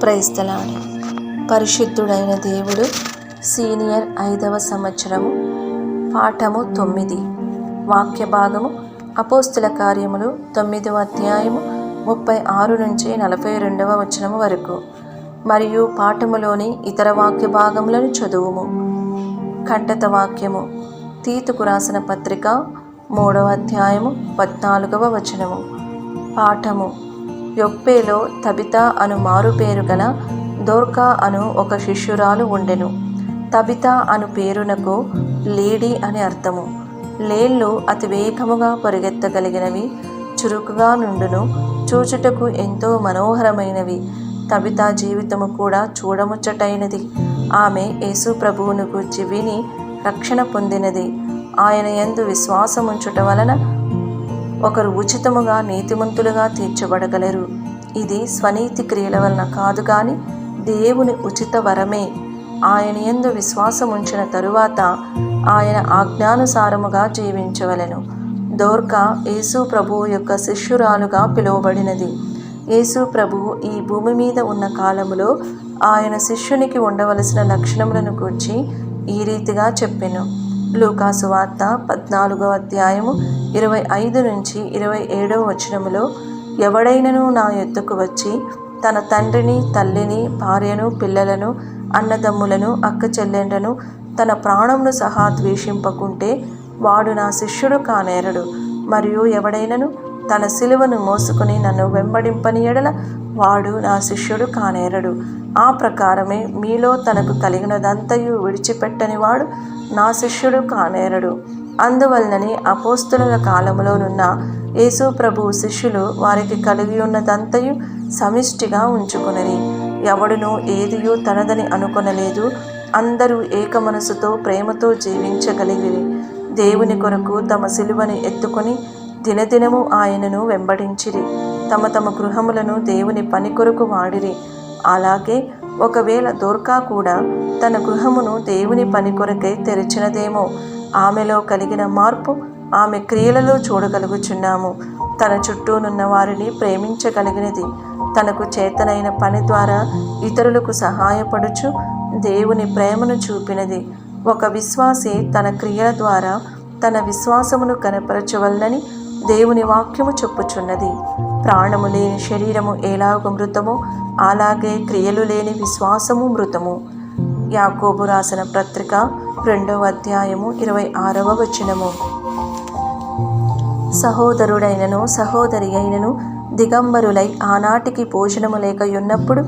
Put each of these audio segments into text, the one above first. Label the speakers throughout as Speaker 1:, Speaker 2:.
Speaker 1: క్రైస్తలాడు పరిశుద్ధుడైన దేవుడు సీనియర్ ఐదవ సంవత్సరము పాఠము తొమ్మిది. వాక్య భాగము అపోస్తుల కార్యములు తొమ్మిదవ అధ్యాయము ముప్పై ఆరు నుంచి నలభై రెండవ వచనము వరకు. మరియు పాఠములోని ఇతర వాక్య భాగములను చదువుము. కంటత వాక్యము తీతుకు రాసిన పత్రిక మూడవ అధ్యాయము పద్నాలుగవ వచనము. పాఠము యొప్పేలో తబిత అను మారు పేరు గల దోర్కా అను ఒక శిష్యురాలు ఉండెను. తబిత అను పేరునకు లేడీ అని అర్థము. లేళ్ళు అతి వేగముగా పరిగెత్తగలిగినవి చురుకుగా నుండును చూచుటకు ఎంతో మనోహరమైనవి. తబిత జీవితము కూడా చూడముచ్చటైనది. ఆమె యేసు ప్రభువును గూర్చి విని రక్షణ పొందినది. ఆయన యందు విశ్వాసముంచుట వలన ఒకరు ఉచితముగా నీతిమంతులుగా తీర్చబడగలరు. ఇది స్వనీతి క్రియల వలన కాదు కానీ దేవుని ఉచిత వరమే. ఆయన ఎందుకు విశ్వాసం ఉంచిన తరువాత ఆయన ఆజ్ఞానుసారముగా జీవించవలెను. దోర్కా యేసు ప్రభువు యొక్క శిష్యురాలుగా పిలువబడినది. యేసు ప్రభువు ఈ భూమి మీద ఉన్న కాలములో ఆయన శిష్యునికి ఉండవలసిన లక్షణములను గూర్చి ఈ రీతిగా చెప్పెను. లూకాసు వార్త పద్నాలుగవ అధ్యాయము ఇరవై ఐదు నుంచి ఇరవై ఏడవ వచనములో ఎవడైనను నా ఎద్దుకు వచ్చి తన తండ్రిని తల్లిని భార్యను పిల్లలను అన్నదమ్ములను అక్క చెల్లెండ్రను తన ప్రాణమును సహా ద్వేషింపకుంటే వాడు నా శిష్యుడు కానేరడు. మరియు ఎవడైనను తన సిలువను మోసుకుని నన్ను వెంబడింపని ఎడల వాడు నా శిష్యుడు కానేరడు. ఆ ప్రకారమే మీలో తనకు కలిగినదంతయు విడిచిపెట్టని వాడు నా శిష్యుడు కానేరడు. అందువలననే అపోస్తుల కాలములోనున్న యేసు ప్రభు శిష్యులు వారికి కలిగి ఉన్నదంతయు సమిష్టిగా ఉంచుకునరి. ఎవడునూ ఏదియో తనదని అనుకొనలేదు. అందరూ ఏక మనసుతో ప్రేమతో జీవించగలిగిరి. దేవుని కొరకు తమ సిలువని ఎత్తుకొని దినదినము ఆయనను వెంబడించిరి. తమ తమ గృహములను దేవుని పని కొరకు వాడిరి. అలాగే ఒకవేళ దోర్కా కూడా తన గృహమును దేవుని పని కొరకై తెరిచినదేమో ఆమెలో కలిగిన మార్పు ఆమె క్రియలలో చూడగలుగుచున్నాము. తన చుట్టూనున్న వారిని ప్రేమించగలిగినది తనకు చేతనైన పని ద్వారా ఇతరులకు సహాయపడుచు దేవుని ప్రేమను చూపినది. ఒక విశ్వాసి తన క్రియల ద్వారా తన విశ్వాసమును కనపరచవలనని దేవుని వాక్యము చెప్పుచున్నది. ప్రాణము లేని శరీరము ఎలాగ మృతమో అలాగే క్రియలు లేని విశ్వాసము మృతము. యాకోబు రాసిన పత్రిక రెండవ అధ్యాయము ఇరవై ఆరవ వచనము. సహోదరుడైనను సహోదరి అయినను దిగంబరులై ఆనాటికి భోజనము లేక ఉన్నప్పుడు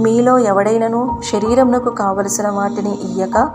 Speaker 1: మీలో ఎవడైనను శరీరమునకు కావలసిన వాటిని ఇయ్యక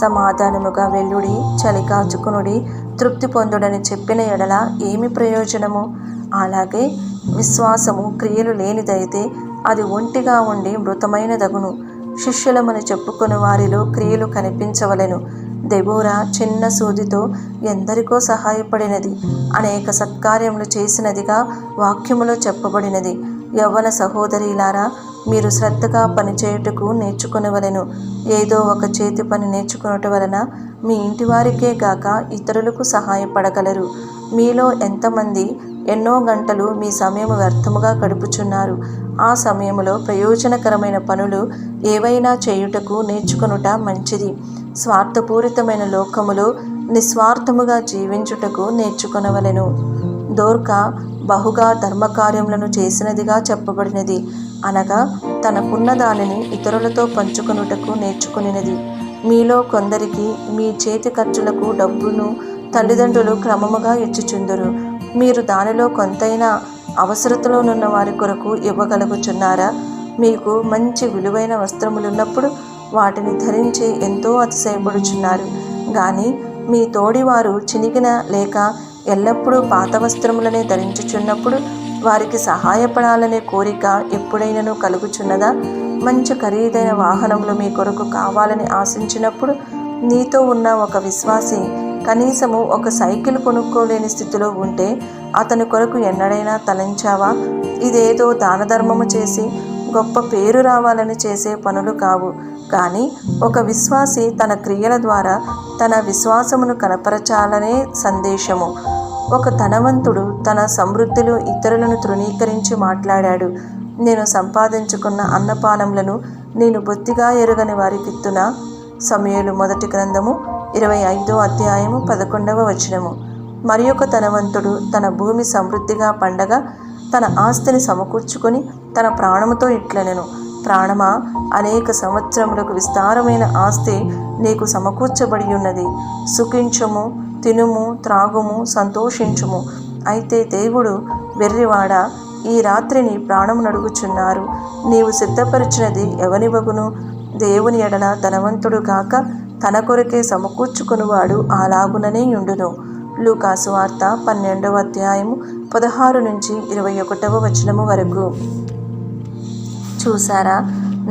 Speaker 1: సమాధానముగా వెల్లుడి చలికాచుకునుడి తృప్తి పొందుడని చెప్పిన ఎడల ఏమి ప్రయోజనము? అలాగే విశ్వాసము క్రియలు లేనిదైతే అది ఒంటిగా ఉండి మృతమైనదగును. శిష్యులమని చెప్పుకుని వారిలో క్రియలు కనిపించవలెను. దెబోరా చిన్న సూదితో ఎందరికో సహాయపడినది. అనేక సత్కార్యములు చేసినదిగా వాక్యములో చెప్పబడినది. యవ్వన సహోదరిలారా మీరు శ్రద్ధగా పనిచేయుటకు నేర్చుకునవలెను. ఏదో ఒక చేతి పని నేర్చుకున్నట వలన మీ ఇంటి వారికే గాక ఇతరులకు సహాయపడగలరు. మీలో ఎంతమంది ఎన్నో గంటలు మీ సమయం వ్యర్థముగా గడుపుచున్నారు. ఆ సమయంలో ప్రయోజనకరమైన పనులు ఏవైనా చేయుటకు నేర్చుకొనుట మంచిది. స్వార్థపూరితమైన లోకములో నిస్వార్థముగా జీవించుటకు నేర్చుకొనవలెను. దోర్క బహుగా ధర్మకార్యములను చేసినదిగా చెప్పబడినది. అనగా తనకున్న దానిని ఇతరులతో పంచుకొనుటకు నేర్చుకునినది. మీలో కొందరికి మీ చేతి ఖర్చులకు డబ్బును తల్లిదండ్రులు క్రమముగా ఇచ్చుచుందరు. మీరు దానిలో కొంతైనా అవసరతలోనున్న వారి కొరకు ఇవ్వగలుగుచున్నారా? మీకు మంచి విలువైన వస్త్రములున్నప్పుడు వాటిని ధరించి ఎంతో అతిశయపడుచున్నారు. కానీ మీ తోడివారు చినిగిన లేక ఎల్లప్పుడూ పాత వస్త్రములనే ధరించుచున్నప్పుడు వారికి సహాయపడాలనే కోరిక ఎప్పుడైనను కలుగుచున్నదా? మంచి ఖరీదైన వాహనములు మీ కొరకు కావాలని ఆశించినప్పుడు నీతో ఉన్న ఒక విశ్వాసి కనీసము ఒక సైకిల్ కొనుక్కోలేని స్థితిలో ఉంటే అతని కొరకు ఎన్నడైనా తలంచావా? ఇదేదో దానధర్మము చేసి గొప్ప పేరు రావాలని చేసే పనులు కావు. కానీ ఒక విశ్వాసి తన క్రియల ద్వారా తన విశ్వాసమును కనపరచాలనే సందేశము. ఒక ధనవంతుడు తన సమృద్ధిలో ఇతరులను తృణీకరించి మాట్లాడాడు. నేను సంపాదించుకున్న అన్నపానములను నేను బొత్తిగా ఎరుగని వారికిత్తున సమయలు మొదటి గ్రంథము ఇరవై ఐదో అధ్యాయము పదకొండవ వచనము. మరి ఒక ధనవంతుడు తన భూమి సమృద్ధిగా పండగ తన ఆస్తిని సమకూర్చుకొని తన ప్రాణముతో ఇట్లనెను ప్రాణమా? అనేక సంవత్సరములకు విస్తారమైన ఆస్తి నీకు సమకూర్చబడి ఉన్నది సుఖించము తినుము త్రాగుము సంతోషించుము. అయితే దేవుడు వెర్రివాడ? ఈ రాత్రి నీ ప్రాణము నడుగుచున్నారు. నీవు సిద్ధపరిచినది ఎవనివగును దేవుని ఎడల ధనవంతుడు కాక తన కొరకే సమకూర్చుకునివాడు అలాగుననే ఉండును. లూకాసు వార్త పన్నెండవ అధ్యాయము పదహారు నుంచి ఇరవై ఒకటవ వచనము వరకు. చూసారా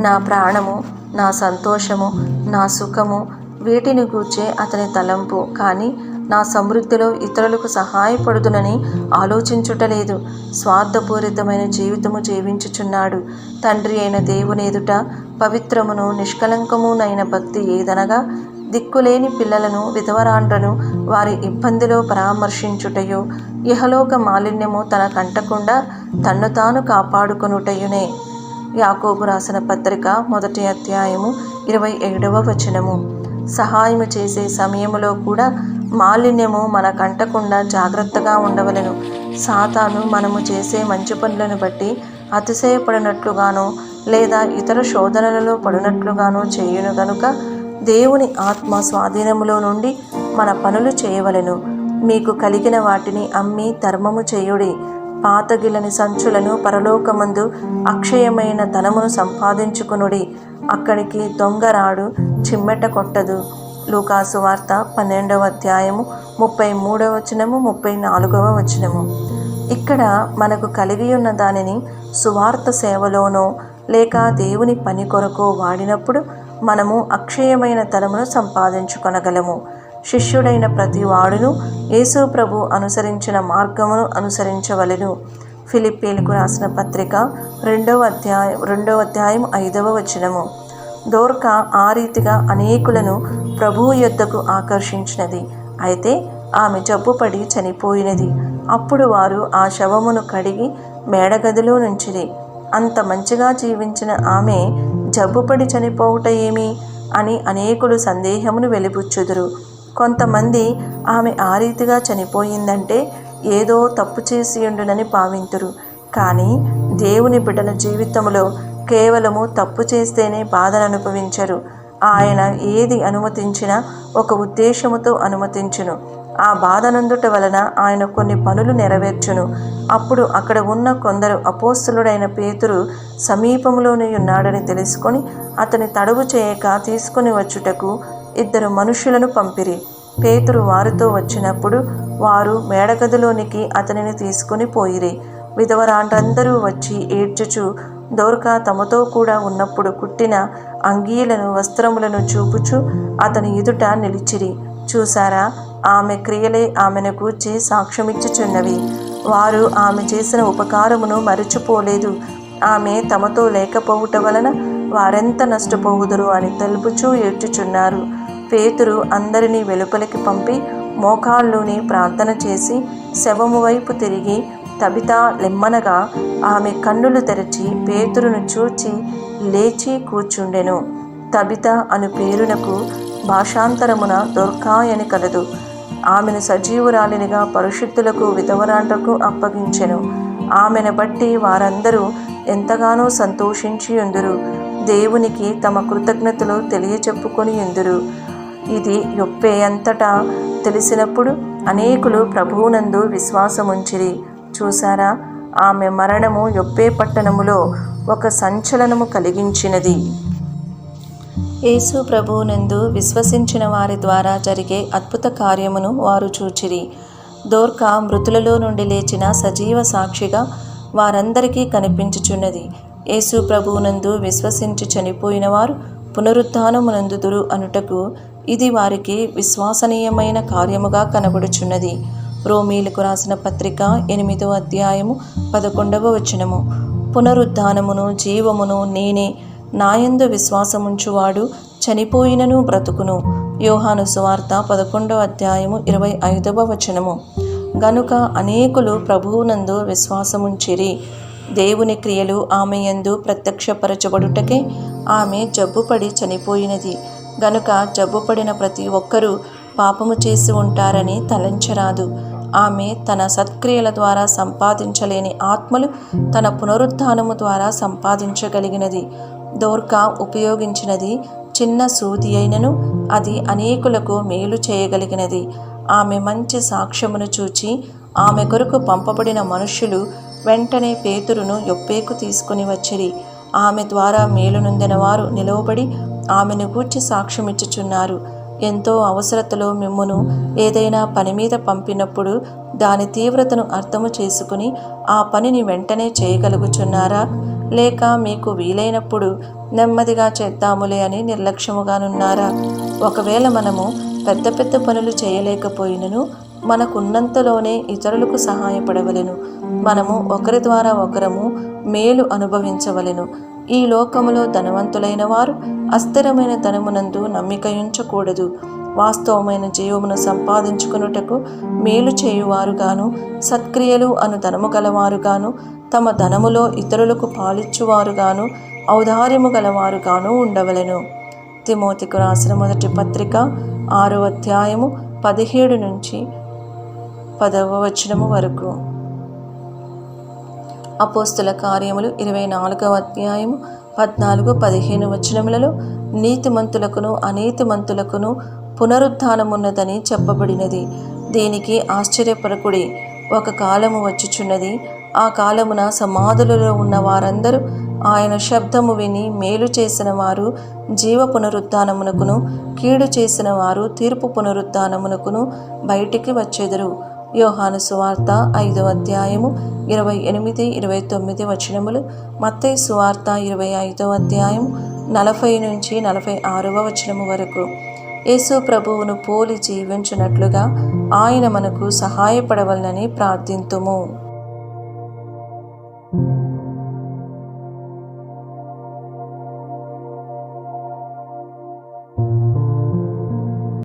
Speaker 1: నా ప్రాణము నా సంతోషము నా సుఖము వీటిని కూర్చే అతని తలంపు. కానీ నా సమృద్ధిలో ఇతరులకు సహాయపడుదునని ఆలోచించుటలేదు. స్వార్థపూరితమైన జీవితము జీవించుచున్నాడు. తండ్రి అయిన దేవుని ఎదుట పవిత్రమును నిష్కలంకమునైన భక్తి ఏదనగా దిక్కులేని పిల్లలను విధవరాండ్రను వారి ఇబ్బందిలో పరామర్శించుటయో ఇహలోక మాలిన్యము తన కంటకుండా తన్ను తాను కాపాడుకొనుటయునే. యాకోబు రాసిన పత్రిక మొదటి అధ్యాయము ఇరవై ఏడవ వచనము. సహాయము చేసే సమయములో కూడా మాలిన్యము మన కంటకుండా జాగ్రత్తగా ఉండవలెను. సాతాను మనము చేసే మంచి పనులను బట్టి అతిశయపడినట్లుగానో లేదా ఇతర శోధనలలో పడినట్లుగానో చేయును గనుక దేవుని ఆత్మ స్వాధీనములో నుండి మన పనులు చేయవలెను. మీకు కలిగిన వాటిని అమ్మి ధర్మము చేయుడి. పాతగిలని సంచులను పరలోకమందు అక్షయమైన ధనమును సంపాదించుకునుడి. అక్కడికి దొంగరాడు చిమ్మెట కొట్టదు. లూకాసు వార్త పన్నెండవ అధ్యాయము ముప్పై మూడవ వచనము ముప్పై నాలుగవ వచనము. ఇక్కడ మనకు కలిగి ఉన్న దానిని సువార్త సేవలోనో లేక దేవుని పని కొరకు వాడినప్పుడు మనము అక్షయమైన తలమును సంపాదించుకొనగలము. శిష్యుడైన ప్రతి వాడును యేసు ప్రభు అనుసరించిన మార్గమును అనుసరించవలెను. ఫిలిప్పీలకు రాసిన పత్రిక రెండవ అధ్యాయం రెండవ అధ్యాయం ఐదవ వచనము. దోర్క ఆ రీతిగా అనేకులను ప్రభువు యొద్దకు ఆకర్షించినది. అయితే ఆమె జబ్బుపడి చనిపోయినది. అప్పుడు వారు ఆ శవమును కడిగి మేడగదిలో నుంచిది అంత మంచిగా జీవించిన ఆమె జబ్బుపడి చనిపోవుట ఏమి? అని అనేకులు సందేహమును వెలిబుచ్చుదురు. కొంతమంది ఆమె ఆ రీతిగా చనిపోయిందంటే ఏదో తప్పు చేసి ఉండునని భావింతురు. కానీ దేవుని బిడ్డల జీవితంలో కేవలము తప్పు చేస్తేనే బాధను అనుభవించరు ఆయన ఏది అనుమతించినా ఒక ఉద్దేశముతో అనుమతించును. ఆ బాధనందుట వలన ఆయన కొన్ని పనులు నెరవేర్చును. అప్పుడు అక్కడ ఉన్న కొందరు అపోస్తులుడైన పేతురు సమీపంలోనే ఉన్నాడని తెలుసుకొని అతని తడవు చేయక తీసుకుని వచ్చుటకు ఇద్దరు మనుషులను పంపిరి. పేతురు వారితో వచ్చినప్పుడు వారు మేడగదిలోనికి అతనిని తీసుకుని పోయిరి. విధవరాండ్రందరూ వచ్చి ఏడ్చుచు దోర్కా తమతో కూడా ఉన్నప్పుడు కుట్టిన అంగీలను వస్త్రములను చూపుచు అతని ఎదుట నిలిచిరి. చూసారా ఆమె క్రియలే ఆమెను కూర్చి సాక్ష్యమిచ్చుచున్నవి. వారు ఆమె చేసిన ఉపకారమును మరచిపోలేదు. ఆమె తమతో లేకపోవుట వలన వారెంత నష్టపోవుదురు అని తెలుపుచూ ఏడ్చుచున్నారు. పేతురు అందరినీ వెలుపలికి పంపి మోకాళ్ళుని ప్రార్థన చేసి శవము వైపు తిరిగి తబిత లెమ్మనగా ఆమె కన్నులు తెరచి పేతురును చూచి లేచి కూర్చుండెను. తబిత అను పేరునకు భాషాంతరమున దొర్కాయని కలదు. ఆమెను సజీవురాలినిగా పరిశుద్ధులకు విధవరాండ్రకు అప్పగించెను. ఆమెను బట్టి వారందరూ ఎంతగానో సంతోషించి ఉందురు. దేవునికి తమ కృతజ్ఞతలు తెలియచెప్పుకొని ఉందురు. ఇది యొప్పే అంతటా తెలిసినప్పుడు అనేకులు ప్రభువునందు విశ్వాసముంచిరి. చూసారా ఆమె మరణము యొప్పే పట్టణములో ఒక సంచలనము కలిగించినది. యేసు ప్రభువునందు విశ్వసించిన వారి ద్వారా జరిగే అద్భుత కార్యమును వారు చూచిరి. దోర్కా మృతులలో నుండి లేచిన సజీవ సాక్షిగా వారందరికీ కనిపించుచున్నది. యేసు ప్రభువునందు విశ్వసించి చనిపోయిన వారు పునరుత్నమునందుదురు అనుటకు ఇది వారికి విశ్వసనీయమైన కార్యముగా కనబడుచున్నది. రోమీలకు రాసిన పత్రిక ఎనిమిదో అధ్యాయము పదకొండవ వచనము. పునరుద్ధానమును జీవమును నేనే నాయందు విశ్వాసముంచువాడు చనిపోయినను బ్రతుకును. యోహాను సువార్త పదకొండవ అధ్యాయము ఇరవై ఐదవ వచనము. గనుక అనేకులు ప్రభువునందు విశ్వాసముంచిరి. దేవుని క్రియలు ఆమె యందు ప్రత్యక్షపరచబడుటకే ఆమె జబ్బుపడి చనిపోయినది. గనుక జబ్బుపడిన ప్రతి ఒక్కరూ పాపము చేసి ఉంటారని తలంచరాదు. ఆమె తన సత్క్రియల ద్వారా సంపాదించలేని ఆత్మలు తన పునరుద్ధానము ద్వారా సంపాదించగలిగినది. దోర్కా ఉపయోగించినది చిన్న సూది అయినను అది అనేకులకు మేలు చేయగలిగినది. ఆమె మంచి సాక్ష్యమును చూచి ఆమె కొరకు పంపబడిన మనుష్యులు వెంటనే పేతురును యొప్పేకు తీసుకుని వచ్చిరి. ఆమె ద్వారా మేలునొందిన వారు నిలవబడి ఆమెను గూర్చి సాక్ష్యమిచ్చుచున్నారు. ఎంతో అవసరతలో మిమ్మును ఏదైనా పని మీద పంపినప్పుడు దాని తీవ్రతను అర్థము చేసుకుని ఆ పనిని వెంటనే చేయగలుగుచున్నారా? లేక మీకు వీలైనప్పుడు నెమ్మదిగా చేద్దాములే అని నిర్లక్ష్యముగానున్నారా? ఒకవేళ మనము పెద్ద పెద్ద పనులు చేయలేకపోయినను మనకున్నంతలోనే ఇతరులకు సహాయపడవలెను. మనము ఒకరి ద్వారా ఒకరము మేలు అనుభవించవలెను. ఈ లోకములో ధనవంతులైన వారు అస్థిరమైన ధనమునందు నమ్మికయుంచకూడదు. వాస్తవమైన జీవమును సంపాదించుకునుటకు మేలు చేయువారుగాను సత్క్రియలు అను ధనము గలవారుగాను తమ ధనములో ఇతరులకు పాలిచ్చువారుగాను ఔదార్యము గలవారుగాను ఉండవలెను. తిమోతికు రాసిన మొదటి పత్రిక ఆరో అధ్యాయము పదిహేడు నుంచి పదవ వచనము వరకు. అపోస్తుల కార్యములు ఇరవై నాలుగవ అధ్యాయము పద్నాలుగు పదిహేను వచనములలో నీతిమంతులకును అనీతిమంతులకును పునరుద్ధానమున్నదని చెప్పబడినది. దీనికి ఆశ్చర్యపరకుడి ఒక కాలము వచ్చుచున్నది. ఆ కాలమున సమాధులలో ఉన్న వారందరూ ఆయన శబ్దము విని మేలు చేసిన వారు జీవ పునరుద్ధానమునకును కీడు చేసిన వారు తీర్పు పునరుద్ధానమునకును బయటికి వచ్చెదరు. యోహాను సువార్త ఐదవ అధ్యాయము ఇరవై ఎనిమిది ఇరవై తొమ్మిది వచనములు మత్తయి సువార్త ఇరవై ఐదవ అధ్యాయం నలభై నుంచి నలభై ఆరవ వచనము వరకు. యేసు ప్రభువును పోలి జీవించున్నట్లుగా ఆయన మనకు సహాయపడవలనని ప్రార్థింతుము.